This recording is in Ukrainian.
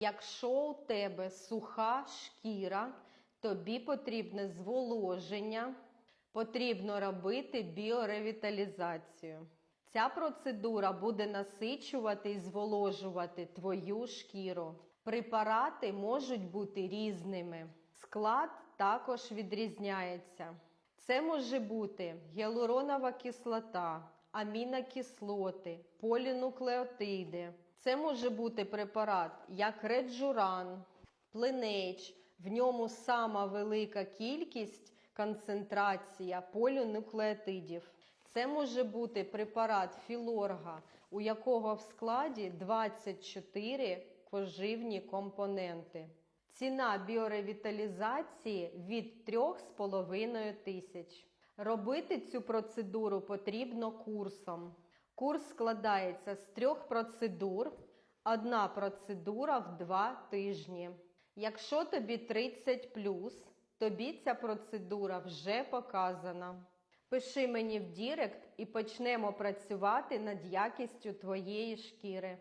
Якщо у тебе суха шкіра, тобі потрібне зволоження, потрібно робити біоревіталізацію. Ця процедура буде насичувати і зволожувати твою шкіру. Препарати можуть бути різними. Склад також відрізняється. Це може бути гіалуронова кислота, амінокислоти, полінуклеотиди. Це може бути препарат як реджуран, плинеч. В ньому сама велика кількість концентрація полінуклеотидів. Це може бути препарат філорга, у якого в складі 24 поживні компоненти. Ціна біоревіталізації від 3,5 тисяч. Робити цю процедуру потрібно курсом. Курс складається з трьох процедур. Одна процедура в два тижні. Якщо тобі 30 тобі ця процедура вже показана. Пиши мені в Дірект і почнемо працювати над якістю твоєї шкіри.